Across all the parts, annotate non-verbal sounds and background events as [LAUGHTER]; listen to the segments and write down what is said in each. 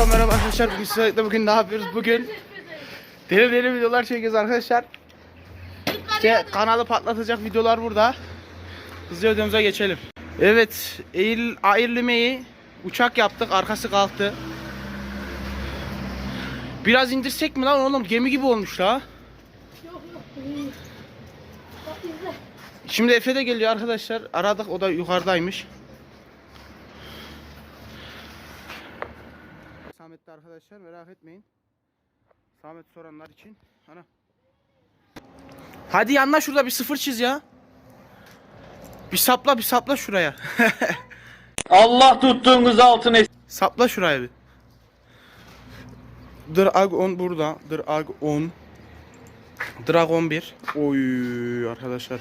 arkadaşlar bugün sizlerle bugün ne yapıyoruz? Bugün deli deli videolar çekiyoruz arkadaşlar. İşte kanalı patlatacak videolar burada. Hızlı videomuza geçelim. Evet, eğil, ayrılmayı uçak yaptık. Arkası kalktı. Biraz indirsek mi lan oğlum? Gemi gibi olmuş la. Şimdi Efe de geliyor arkadaşlar. Aradık o da yukarıdaymış. Samet de arkadaşlar merak etmeyin. Samet soranlar için. Ana. Hadi yanına şurada bir sıfır çiz ya. Bir sapla bir sapla şuraya. [LAUGHS] Allah tuttuğunuz altın etsin. sapla şuraya bir. Dragon burada. Dragon. Dragon 1. Oy arkadaşlar.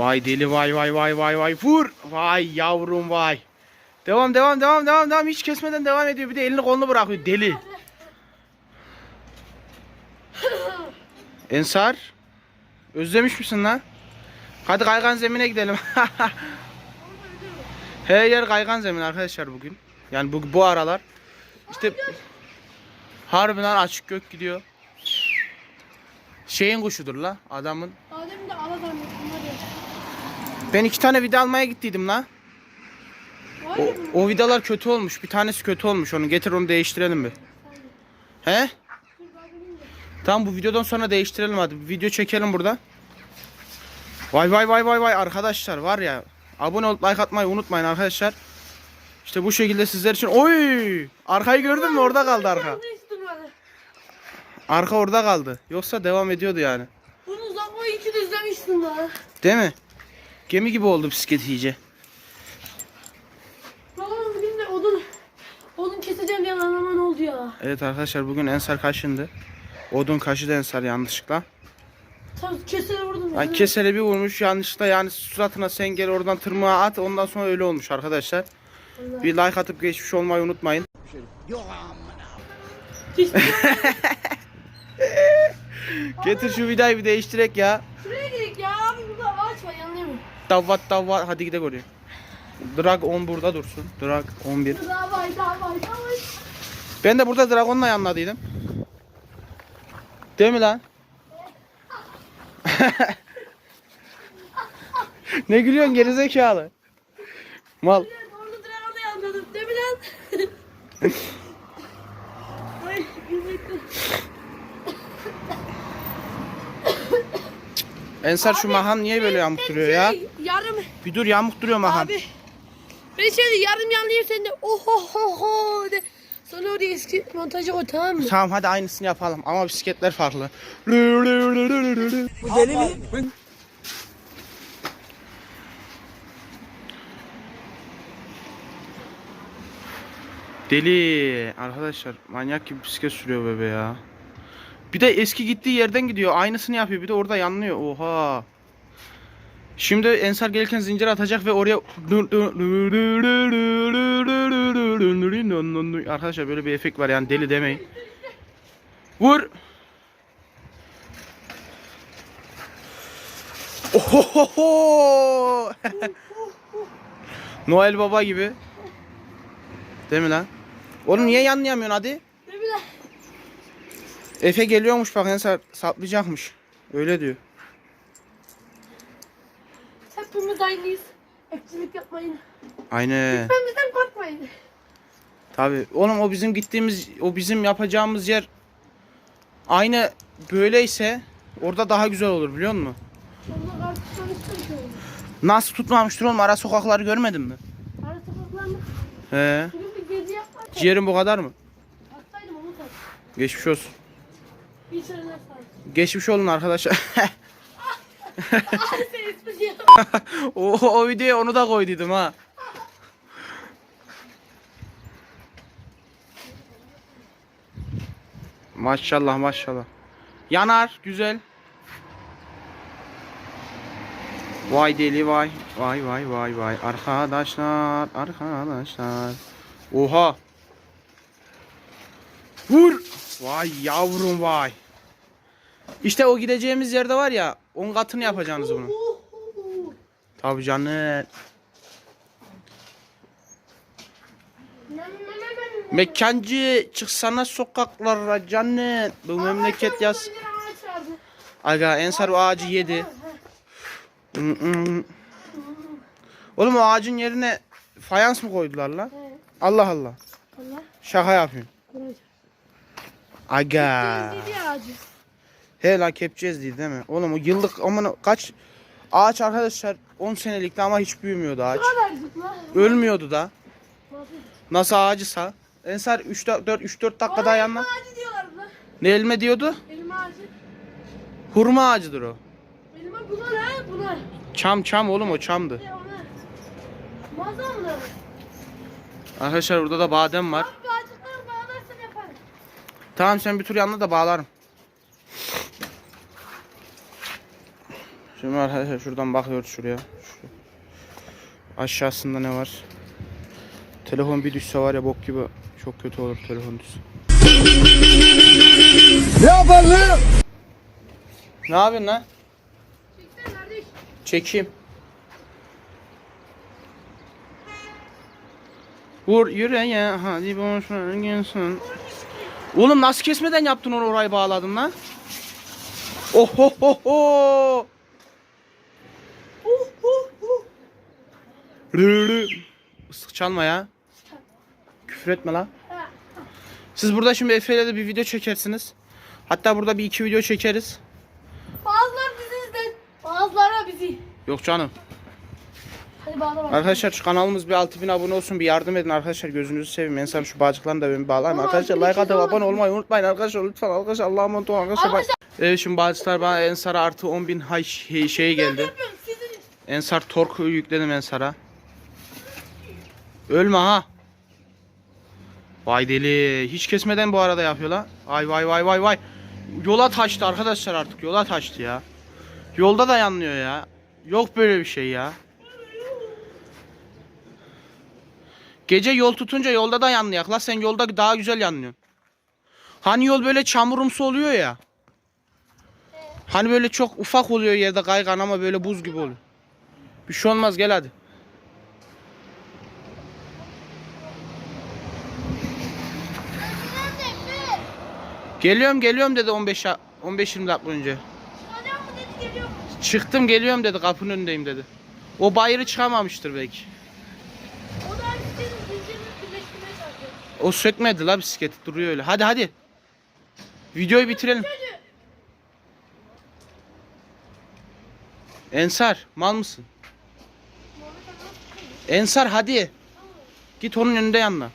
Vay deli vay vay vay vay vay vur. Vay yavrum vay. Devam devam devam devam devam hiç kesmeden devam ediyor. Bir de elini kolunu bırakıyor deli. [LAUGHS] Ensar. Özlemiş misin lan? Hadi kaygan zemine gidelim. [LAUGHS] Her yer kaygan zemin arkadaşlar bugün. Yani bu, bu aralar. İşte harbiden açık gök gidiyor. Şeyin kuşudur la adamın. Adem de ala zannettim. Ben iki tane vida almaya gittiydim la. O, o vidalar kötü olmuş. Bir tanesi kötü olmuş. Onu getir onu değiştirelim bir. He? Tamam bu videodan sonra değiştirelim hadi. Bir video çekelim burada. Vay vay vay vay vay arkadaşlar var ya. Abone olup like atmayı unutmayın arkadaşlar. İşte bu şekilde sizler için. Oy! Arkayı gördün mü? Orada kaldı arka. Arka orada kaldı. Yoksa devam ediyordu yani. Bunu uzatmayı için izlemiştin lan. Değil mi? Gemi gibi oldu bisiklet iyice. Babamın bugün de odun odun keseceğim diye anlama ne oldu ya. Evet arkadaşlar bugün Ensar kaşındı. Odun kaşıdı Ensar yanlışlıkla. Tam kesene vurdum. Yani kesele bir vurmuş yanlışlıkla yani suratına sen gel oradan tırmığa at ondan sonra öyle olmuş arkadaşlar. Bir like atıp geçmiş olmayı unutmayın. [LAUGHS] Getir şu vidayı bir değiştirek ya. Şuraya gidelim ya abi burada ağaç var yanılıyor mu? Davvat davvat hadi gidelim oraya. Drag 10 burada dursun. Drag 11. Daha var daha var daha var. Ben de burada Dragon'la yanladıydım. Değil mi lan? [LAUGHS] ne gülüyorsun gerizekalı? Mal. Orada dragonu yanladım değil mi lan? [LAUGHS] Ensar şu Mahan niye böyle yamuk duruyor ya? Şey, Yarım Bir dur yamuk duruyor Mahan. abi. Ben şöyle yarım yanlayayım sen de ohohoho de. Sonra oraya eski montajı koy tamam mı? Tamam hadi aynısını yapalım ama bisikletler farklı. Bu deli mi? Deli. Arkadaşlar manyak gibi bisiklet sürüyor bebe ya. Bir de eski gittiği yerden gidiyor. Aynısını yapıyor. Bir de orada yanlıyor. Oha. Şimdi Ensar gelirken zincir atacak ve oraya Arkadaşlar böyle bir efekt var yani deli demeyin. Vur. Ohohoho. Noel Baba gibi. Değil mi lan? Oğlum niye yanlayamıyorsun hadi? Efe geliyormuş bak Ensar saplayacakmış. Öyle diyor. Hepimiz aynıyız. Ekçilik yapmayın. Aynen. Bizden korkmayın. Tabi. Oğlum o bizim gittiğimiz, o bizim yapacağımız yer aynı böyleyse orada daha güzel olur biliyor musun? Nasıl tutmamıştır oğlum ara sokakları görmedin mi? Ara sokaklarında He. Ciğerin bu kadar mı? Geçmiş olsun. Geçmiş olun arkadaşlar. [LAUGHS] O, o videoya onu da koyduydum ha. Maşallah maşallah. Yanar güzel. Vay deli vay. Vay vay vay vay. Arkadaşlar arkadaşlar. Oha. Vur. Vay yavrum vay. İşte o gideceğimiz yerde var ya 10 katını yapacaksınız bunu. Tabii canım. Mekancı çıksana sokaklara canım. Bu memleket yaz. Aga Ensar o ağacı yedi. Oğlum o ağacın yerine fayans mı koydular lan? Allah Allah. Şaka yapıyorsun. Aga. He kepçez değil değil mi? Oğlum o yıllık aman kaç ağaç arkadaşlar 10 senelikti ama hiç büyümüyordu ağaç. Ölmüyordu da. Nasıl ağacısa. Ensar 3 4 3 4 dakika daha buna. Ne elma diyordu? Elma ağacı. Hurma ağacıdır o. Elma bunlar ha bunlar. Çam çam oğlum o çamdı. Mazallı. Arkadaşlar burada da badem var. Yaparım. Tamam sen bir tur yanına da bağlarım. Şimdi arkadaşlar şuradan bakıyoruz şuraya. Şu. Aşağısında ne var? Telefon bir düşse var ya bok gibi çok kötü olur telefon düşse. Ne yapalım? Ne yapıyorsun lan? Çekeyim. Vur yüreğe hadi boş ver gelsin. Oğlum nasıl kesmeden yaptın onu orayı bağladın lan? Oh ho ho ho. Rırı. Islık çalma ya. Küfür etme lan. Siz burada şimdi Efe'yle de bir video çekersiniz. Hatta burada bir iki video çekeriz. Bazıları bizi izler. Bazıları bizi. Yok canım. Hadi bağla bak. Arkadaşlar şu kanalımız bir 6000 abone olsun bir yardım edin arkadaşlar gözünüzü seveyim. Ensar şu bağcıklarını da ben bağlayayım. Vallahi Arkadaşlar bir like iki atıp abone olmayı unutmayın arkadaşlar lütfen arkadaşlar Allah'a emanet olun arkadaşlar. Bak. Arkadaşlar- Evet şimdi bağcıklar bana Ensar'a artı 10.000 hay şey, şey geldi. Sizin. Ensar torku yükledim Ensar'a. Ölme ha. Vay deli. Hiç kesmeden bu arada yapıyor la. Ay vay vay vay vay. Yola taştı arkadaşlar artık. Yola taştı ya. Yolda da yanlıyor ya. Yok böyle bir şey ya. Gece yol tutunca yolda da yanlayak la. Sen yolda daha güzel yanlıyorsun. Hani yol böyle çamurumsu oluyor ya. Hani böyle çok ufak oluyor yerde kaygan ama böyle buz gibi oluyor. Bir şey olmaz gel hadi. Geliyorum geliyorum dedi 15 ya- 15-20 dakika önce. Adam mı dedi geliyor? Çıktım geliyorum dedi kapının önündeyim dedi. O bayırı çıkamamıştır belki. O da sizin zincirini birleştirmeye. O sökmedi la bisikleti duruyor öyle. Hadi hadi. Videoyu bitirelim. Ensar mal mısın? Ensar hadi. Git onun önünde yanına.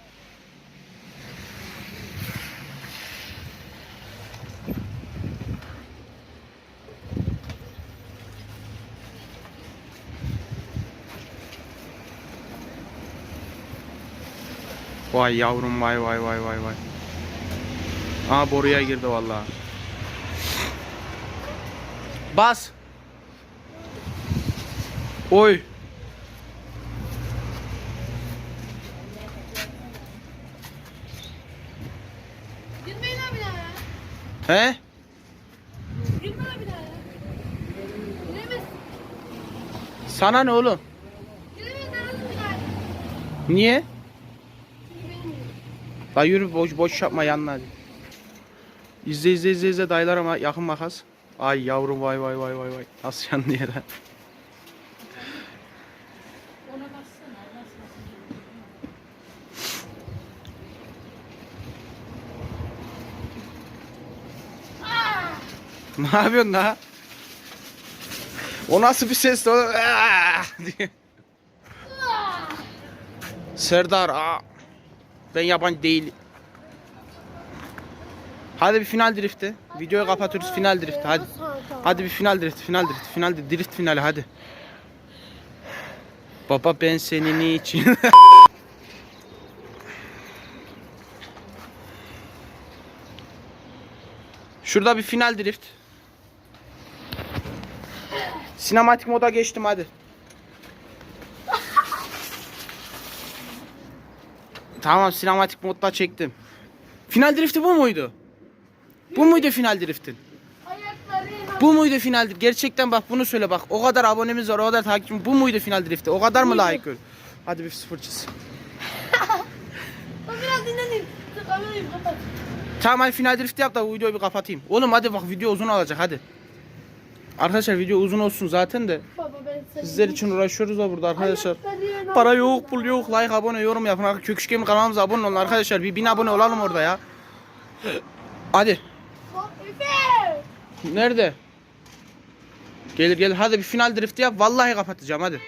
Vay yavrum vay vay vay vay vay. Aa boruya girdi vallahi. Bas. Oy. Gülmeyin lan bir daha ya. He? Gülme lan bir daha ya. Sana ne oğlum? Daha. Niye? La yürü boş boş yapma yanına hadi. İzle izle izle izle dayılar ama yakın makas. Ay yavrum vay vay vay vay vay. Nasıl yandı yere? [LAUGHS] Ne yapıyorsun la? O nasıl bir ses. [LAUGHS] Serdar aa. Ben yabancı değil. Hadi bir final drifti. Videoyu kapatıyoruz final drifti hadi. Hadi bir final drift, final drift, final drift finali hadi. Baba ben senin için. [LAUGHS] Şurada bir final drift. Sinematik moda geçtim hadi. Tamam sinematik modda çektim. Final drifti bu muydu? Bu muydu final driftin? Bu muydu final drift? Gerçekten bak bunu söyle bak. O kadar abonemiz var, o kadar takipçimiz. Bu muydu final drifti? O kadar mı layık gör? Hadi bir sıfır çiz. [LAUGHS] Bak biraz dinleneyim. Dur kamerayı kapat. Tamam hadi final drifti yap da videoyu bir kapatayım. Oğlum hadi bak video uzun olacak hadi. Arkadaşlar video uzun olsun zaten de. Seni. Sizler için uğraşıyoruz da burada arkadaşlar. Para yok, pul yok. Like, abone, yorum yapın. Köküş Gamer kanalımıza abone olun arkadaşlar. Bir bin abone olalım orada ya. Hadi. Nerede? Gelir gelir. Hadi bir final drifti yap. Vallahi kapatacağım hadi.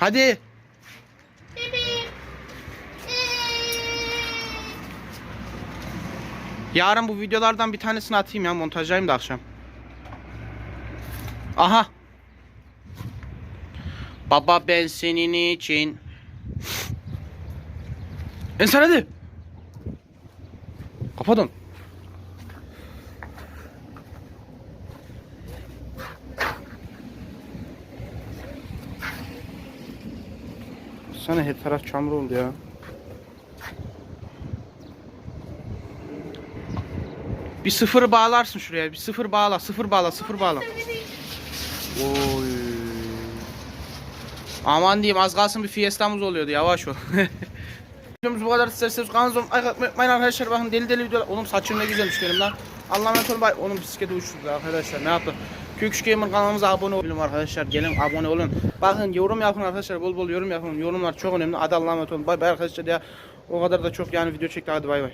Hadi. Yarın bu videolardan bir tanesini atayım ya. Montajlayayım da akşam. Aha. Baba ben senin için. Ensar hadi. Kapatın. Sana her taraf çamur oldu ya. Bir sıfır bağlarsın şuraya. Bir sıfır bağla, sıfır bağla, sıfır bağla. Oy. Aman diyeyim az kalsın bir fiestamız oluyordu yavaş ol. [LAUGHS] Videomuz bu kadar isterseniz kanalımıza unutmayın arkadaşlar bakın deli deli videolar. Oğlum saçım ne güzelmiş benim lan. Allah'a emanet. Bay. Oğlum bisiklete uçtu arkadaşlar ne yaptı? Köküş Gamer kanalımıza abone olun arkadaşlar. Gelin abone olun. Bakın yorum yapın arkadaşlar. Bol bol yorum yapın. Yorumlar çok önemli. Hadi Allah'a emanet olun. Bay bay arkadaşlar ya. O kadar da çok yani video çekti. Hadi bay bay.